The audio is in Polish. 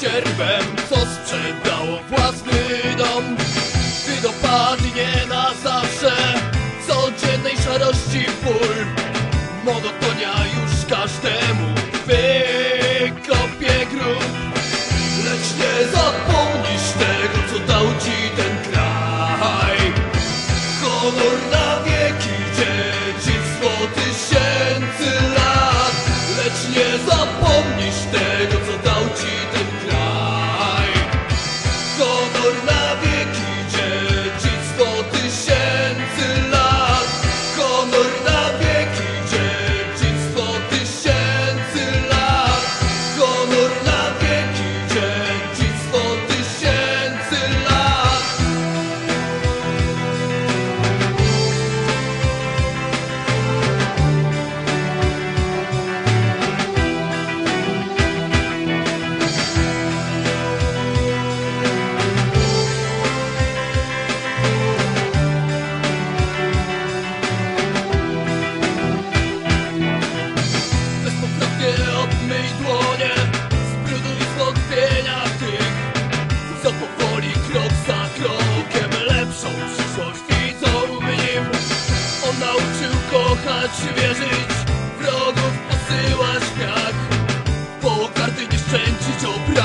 herbem Co sprzedało własny dom. Gdy dopadnie na zawsze Codziennej szarości ból Monotonia już każdemu Wykopie grób. Lecz nie zapomnisz tego, co dał ci ten kraj. Honor na wieki, dziedzictwo tysięcy Добрый